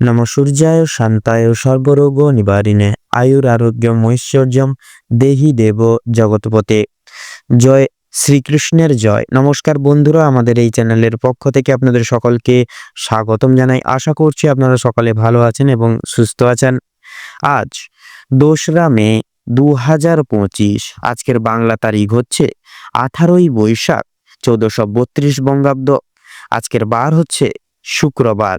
নম সূর্যায় শান্তায় সর্বরোগ নিবারিণে, আয়ুর আরোগ্যম ঐশ্বর্যম দেহি দেব জগৎপতে। জয় শ্রীকৃষ্ণের জয়। নমস্কার বন্ধুরা, আমাদের এই চ্যানেলের পক্ষ থেকে আপনাদের সকলকে স্বাগতম জানাই। আশা করছি আপনারা সকলে ভালো আছেন এবং সুস্থ আছেন। আজ দোসরা মে দু হাজার পঁচিশ, আজকের বাংলা তারিখ হচ্ছে আঠারোই বৈশাখ, চৌদ্দশো বত্রিশ বঙ্গাব্দ। আজকের বার হচ্ছে শুক্রবার।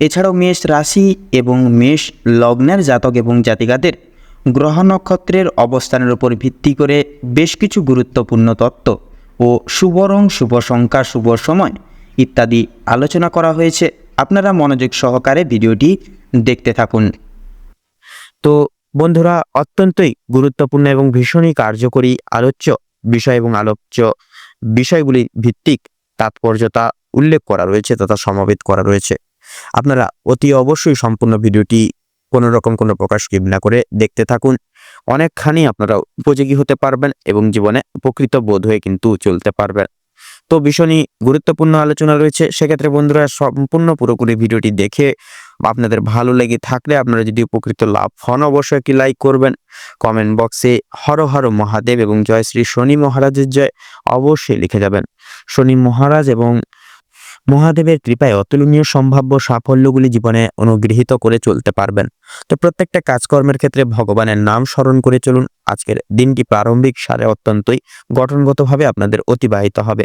এছাড়াও মেষ রাশি এবং মেষ লগ্নের জাতক এবং জাতিকাদের গ্রহ নক্ষত্রের অবস্থানের উপর ভিত্তি করে বেশ কিছু গুরুত্বপূর্ণ তত্ত্ব ও শুভ রং, শুভ সংখ্যা, শুভ সময় ইত্যাদি আলোচনা করা হয়েছে। আপনারা মনোযোগ সহকারে ভিডিওটি দেখতে থাকুন। তো বন্ধুরা, অত্যন্তই গুরুত্বপূর্ণ এবং ভীষণই কার্যকরী আলোচ্য বিষয় এবং আলোচ্য বিষয়গুলি ভিত্তিক তাৎপর্যতা উল্লেখ করা রয়েছে তথা সমাবেত করা রয়েছে। আপনারা অতি অবশ্যই সম্পূর্ণ ভিডিওটি কোনো রকম কোনো প্রকাশ না করে দেখতে থাকুন। অনেকখানি আপনারা উপযোগী হতে পারবেন এবং জীবনে উপকৃত বোধ হয়ে কিন্তু চলতে পারবেন। তো ভীষণই গুরুত্বপূর্ণ আলোচনা রয়েছে। সেক্ষেত্রে বন্ধুরা, সম্পূর্ণ পুরোপুরি ভিডিওটি দেখে আপনাদের ভালো লেগে থাকলে আপনারা যদি উপকৃত লাভ হন, অবশ্যই একটি লাইক করবেন। কমেন্ট বক্সে হর হর মহাদেব এবং জয় শ্রী শনি মহারাজের জয় অবশ্যই লিখে যাবেন। শনি মহারাজ এবং মহাদেবের কৃপায় অতুলনীয় সম্ভাব্য সাফল্যগুলি জীবনে অনুগৃহীত করে চলতে পারবেন। তো প্রত্যেকটা কাজকর্মের ক্ষেত্রে ভগবানের নাম স্মরণ করে চলুন। আজকের দিনটি প্রারম্ভিক সারে অত্যন্তই গঠনগতভাবে আপনাদের অতিবাহিত হবে।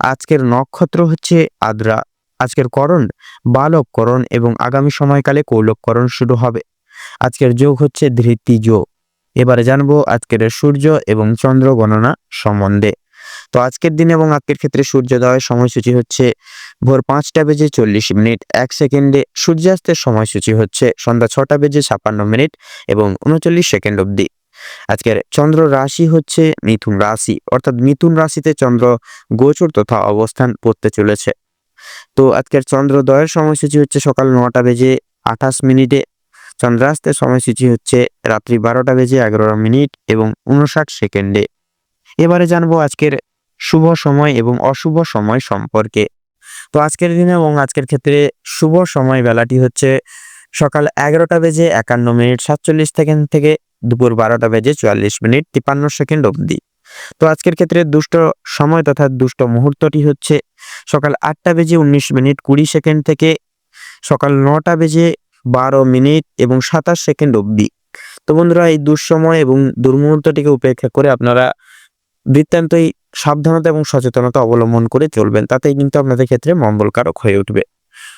আজকের নক্ষত্র হচ্ছে আদ্রা। আজকের করণ বালককরণ এবং আগামী সময়কালে কৌলককরণ শুরু হবে। আজকের যোগ হচ্ছে ধৃতি যোগ। এবারে জানব আজকের সূর্য এবং চন্দ্র গণনা সম্বন্ধে। তো আজকের দিন এবং আজকের ক্ষেত্রে সূর্যোদয়ের সময়সূচি হচ্ছে ভোর পাঁচটা বেজে চল্লিশ মিনিট, এক সেকেন্ডে সূর্যাস্তের সময়সূচি হচ্ছে সন্ধ্যা ছটা বেজে ছাপ্পান্ন মিনিট এবং উনচল্লিশ সেকেন্ড অবধি। আজকের চন্দ্র রাশি হচ্ছে মিথুন রাশি, অর্থাৎ মিথুন রাশিতে চন্দ্র গোচর তথা অবস্থান করতে চলেছে। তো আজকের চন্দ্রোদয়ের সময়সূচি হচ্ছে সকাল নটা বেজে আঠাশ মিনিটে, চন্দ্রাস্তের সময়সূচি হচ্ছে রাত্রি বারোটা বেজে এগারো মিনিট এবং উনষাট সেকেন্ডে। এবারে জানব আজকের শুভ সময় এবং অশুভ সময় সম্পর্কে। তো আজকের দিনে এবং আজকের ক্ষেত্রে শুভ সময় বেলাটি হচ্ছে সকাল এগারোটা বেজে একান্ন মিনিট সাতচল্লিশ সেকেন্ড থেকে দুপুর বারোটা বেজে চুয়াল্লিশ মিনিট তিপান্ন সেকেন্ড অবধি। তো আজকের ক্ষেত্রে দুষ্ট সময় তথা দুষ্ট মুহূর্তটি হচ্ছে সকাল আটটা বেজে উনিশ মিনিট কুড়ি সেকেন্ড থেকে সকাল নটা বেজে বারো মিনিট এবং সাতাশ সেকেন্ড অবধি। তো বন্ধুরা, এই দুঃসময় এবং দুর্মুহূর্তটিকে উপেক্ষা করে আপনারা বৃত্তান্তই সাবধানতা এবং সচেতনতা অবলম্বন করে চলবেন, তাতেই কিন্তু আপনাদের ক্ষেত্রে মঙ্গলকারক হয়ে উঠবে।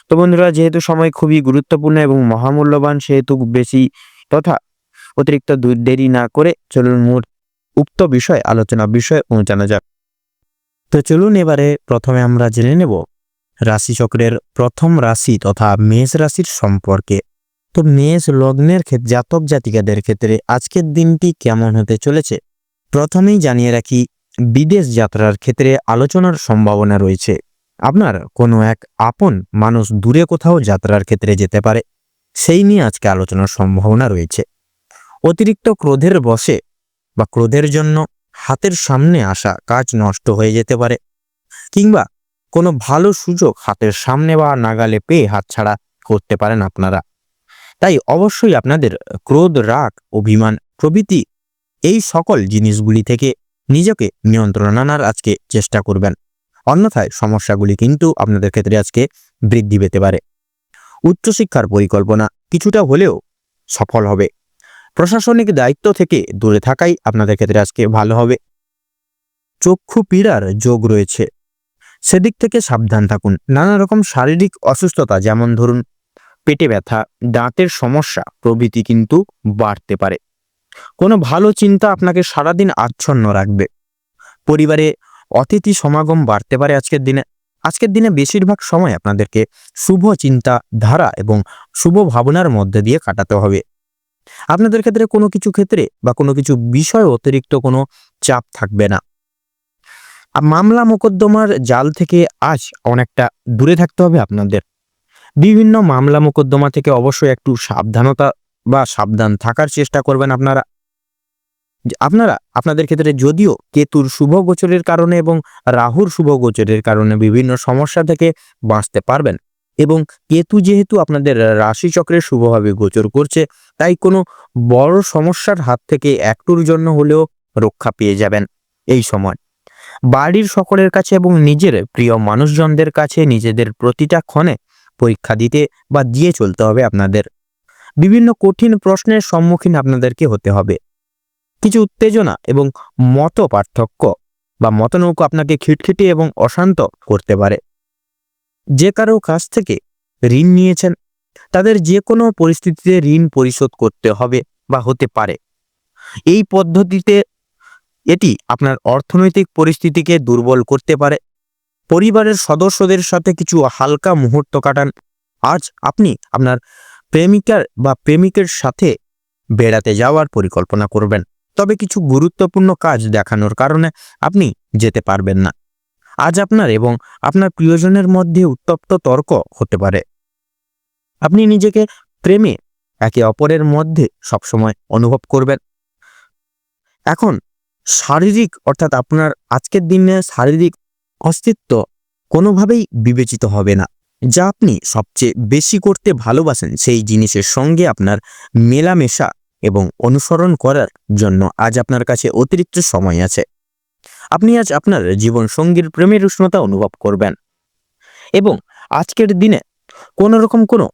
তো বন্ধুরা, যেহেতু সময় খুবই গুরুত্বপূর্ণ এবং মহামূল্যবান, সেহেতু বেশি তথা অতিরিক্ত দেরি না করে চলুন মূল উক্ত বিষয়, আলোচনা বিষয়ে পৌঁছানো যাক। তো চলুন এবারে প্রথমে আমরা জেনে নেব রাশিচক্রের প্রথম রাশি তথা মেষ রাশির সম্পর্কে। তো মেষ লগ্নের ক্ষেত্রে জাতক জাতিকাদের ক্ষেত্রে আজকের দিনটি কেমন হতে চলেছে? প্রথমেই জানিয়ে রাখি, বিদেশ যাত্রার ক্ষেত্রে আলোচনার সম্ভাবনা রয়েছে। আপনার কোনো এক আপন মানুষ দূরে কোথাও যাত্রার ক্ষেত্রে যেতে পারে, সেই নিয়ে আজকে আলোচনার সম্ভাবনা রয়েছে। অতিরিক্ত ক্রোধের বশে বা ক্রোধের জন্য হাতের সামনে আসা কাজ নষ্ট হয়ে যেতে পারে, কিংবা কোনো ভালো সুযোগ হাতের সামনে বা নাগালে পেয়ে হাতছাড়া করতে পারেন আপনারা। তাই অবশ্যই আপনাদের ক্রোধ, রাগ, অভিমান প্রভৃতি এই সকল জিনিসগুলি থেকে নিজেকে নিয়ন্ত্রণ আনার আজকে চেষ্টা করবেন। অন্যথায় সমস্যাগুলি কিন্তু আপনাদের ক্ষেত্রে আজকে বৃদ্ধি পেতে পারে। উচ্চশিক্ষার পরিকল্পনা কিছুটা হলেও সফল হবে। প্রশাসনিক দায়িত্ব থেকে দূরে থাকাই আপনাদের ক্ষেত্রে আজকে ভালো হবে। চক্ষু পীড়ার যোগ রয়েছে। সেদিক থেকে সাবধান থাকুন। নানা রকম শারীরিক অসুস্থতা, যেমন ধরুন পেটে ব্যথা, দাঁতের সমস্যা, প্রভৃতি কিন্তু বাড়তে পারে। কোনো ভালো চিন্তা আপনাকে সারাদিন আচ্ছন্ন রাখবে। পরিবারে অতিথি সমাগম বাড়তে পারে আজকের দিনে। আজকের দিনে বেশিরভাগ সময় আপনাদেরকে শুভ চিন্তা ধারা এবং শুভ ভাবনার মধ্যে দিয়ে কাটাতে হবে। আপনাদের ক্ষেত্রে কোনো কিছু ক্ষেত্রে বা কোনো কিছু বিষয় অতিরিক্ত কোনো চাপ থাকবে না। মামলা মোকদ্দমার জাল থেকে আজ অনেকটা দূরে থাকতে হবে আপনাদের। বিভিন্ন মামলা মোকদ্দমা থেকে অবশ্যই একটু সাবধানতা বা সাবধান থাকার চেষ্টা করবেন আপনারা। আপনারা, আপনাদের ক্ষেত্রে যদিও কেতুর শুভ গোচরের কারণে এবং রাহুর শুভ গোচরের কারণে বিভিন্ন সমস্যা থেকে বাঁচতে পারবেন। এবং কেতু যেহেতু আপনাদের রাশিচক্রে শুভভাবে গোচর করছে, তাই কোনো বড় সমস্যার হাত থেকে একটুর জন্য হলেও রক্ষা পেয়ে যাবেন এই সময়। বাড়ির সকলের কাছে এবং নিজের প্রিয় মানুষজনদের কাছে নিজেদের প্রতিটা ক্ষণে পরীক্ষা দিতে বা দিয়ে চলতে হবে আপনাদের। বিভিন্ন কঠিন প্রশ্নের সম্মুখীন আপনাদেরকে হতে হবে। কিছু উত্তেজনা এবং মত পার্থক্য বা মতনৌকো আপনাকে খিটখিটে এবং অশান্ত করতে পারে। যে কারও কাছ থেকে ঋণ নিয়েছেন, তাদের যে কোনো পরিস্থিতিতে ঋণ পরিশোধ করতে হবে বা হতে পারে। এই পদ্ধতিতে এটি আপনার অর্থনৈতিক পরিস্থিতিকে দুর্বল করতে পারে। পরিবারের সদস্যদের সাথে কিছু হালকা মুহূর্ত কাটান। আজ আপনি আপনার প্রেমিকার বা প্রেমিকের সাথে বেড়াতে যাওয়ার পরিকল্পনা করবেন। তবে কিছু গুরুত্বপূর্ণ কাজ দেখানোর কারণে আপনি যেতে পারবেন না। আজ আপনার এবং আপনার প্রিয়জনের মধ্যে উত্তপ্ত তর্ক হতে পারে। আপনি নিজেকে প্রেমে একে অপরের মধ্যে সবসময় অনুভব করবেন। এখন শারীরিক অর্থাৎ আপনার আজকের দিনে শারীরিক অস্তিত্ব কোনোভাবেই বিবেচিত হবে না। যা আপনি সবচেয়ে বেশি করতে ভালোবাসেন সেই জিনিসের সঙ্গে আপনার মেলামেশা এবং অনুসরণ করার জন্য আজ আপনার কাছে অতিরিক্ত সময় আছে। আপনি আজ আপনার জীবন সঙ্গীর প্রেমের উষ্ণতা অনুভব করবেন। এবং আজকের দিনে কোনো রকম কোনো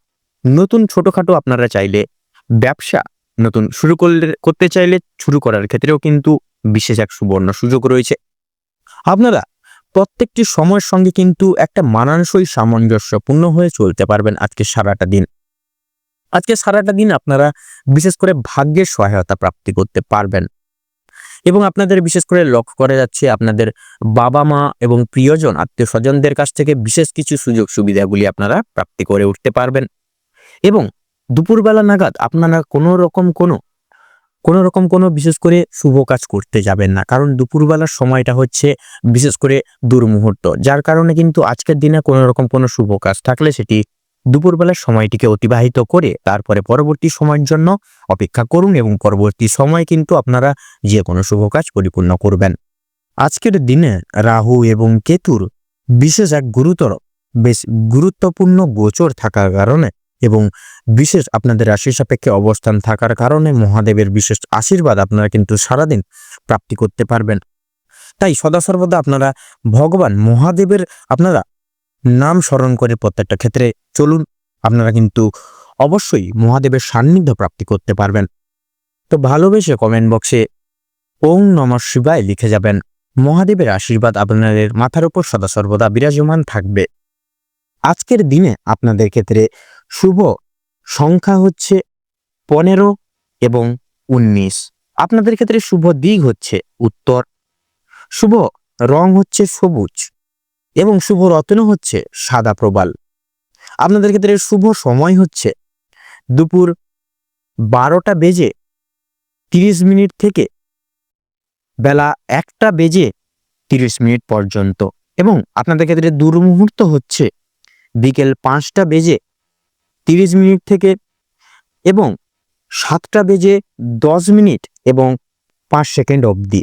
নতুন ছোটোখাটো আপনারা চাইলে ব্যবসা নতুন শুরু করলে, করতে চাইলে শুরু করার ক্ষেত্রেও কিন্তু বিশেষ এক সুবর্ণ সুযোগ রয়েছে। আপনারা প্রত্যেকটি সময়ের সঙ্গে কিন্তু একটা মানানসই সামঞ্জস্যপূর্ণ হয়ে চলতে পারবেন আজকে সারাটা দিন। আজকে সারাটা দিন আপনারা বিশেষ করে ভাগ্যের সহায়তা প্রাপ্তি করতে পারবেন। এবং আপনাদের বিশেষ করে লক্ষ্য করা যাচ্ছে আপনাদের বাবা মা এবং প্রিয়জন আত্মীয় স্বজনদের কাছ থেকে বিশেষ কিছু সুযোগ সুবিধাগুলি আপনারা প্রাপ্তি করে উঠতে পারবেন। এবং দুপুরবেলা নাগাদ আপনারা কোনো রকম কোনো কোনো রকম কোনো বিশেষ করে শুভ কাজ করতে যাবেন না, কারণ দুপুরবেলার সময়টা হচ্ছে বিশেষ করে দুর্মুহূর্ত, যার কারণে কিন্তু আজকের দিনে কোনো রকম কোনো শুভ কাজ থাকলে সেটি দুপুরবেলার সময়টিকে অতিবাহিত করে তারপরে পরবর্তী সময়ের জন্য অপেক্ষা করুন এবং পরবর্তী সময় কিন্তু আপনারা যে কোনো শুভ কাজ পরিপূর্ণ করবেন। আজকের দিনে রাহু এবং কেতুর বিশেষ এক গুরুতর, বেশ গুরুত্বপূর্ণ গোচর থাকার কারণে এবং বিশেষ আপনাদের রাশি সাপেক্ষে অবস্থান থাকার কারণে মহাদেবের বিশেষ আশীর্বাদ আপনারা কিন্তু সারাদিন প্রাপ্তি করতে পারবেন। তাই সদা সর্বদা আপনারা ভগবান মহাদেবের, আপনারা নাম স্মরণ করে প্রত্যেকটা ক্ষেত্রে চলুন, আপনারা কিন্তু অবশ্যই মহাদেবের সান্নিধ্য প্রাপ্তি করতে পারবেন। তো ভালোবেসে কমেন্ট বক্সে ওং নম শিবায় লিখে যাবেন, মহাদেবের আশীর্বাদ আপনাদের মাথার উপর সদা সর্বদা বিরাজমান থাকবে। আজকের দিনে আপনাদের ক্ষেত্রে শুভ সংখ্যা হচ্ছে পনেরো এবং উনিশ। আপনাদের ক্ষেত্রে শুভ দিক হচ্ছে উত্তর, শুভ রং হচ্ছে সবুজ। এবং শুভ রত্ন হচ্ছে সাদা প্রবাল। আপনাদের ক্ষেত্রে শুভ সময় হচ্ছে দুপুর বারোটা বেজে তিরিশ মিনিট থেকে বেলা একটা বেজে তিরিশ মিনিট পর্যন্ত এবং আপনাদের ক্ষেত্রে দুর্মুহূর্ত হচ্ছে বিকেল পাঁচটা বেজে তিরিশ মিনিট থেকে এবং সাতটা বেজে দশ মিনিট এবং পাঁচ সেকেন্ড অবধি।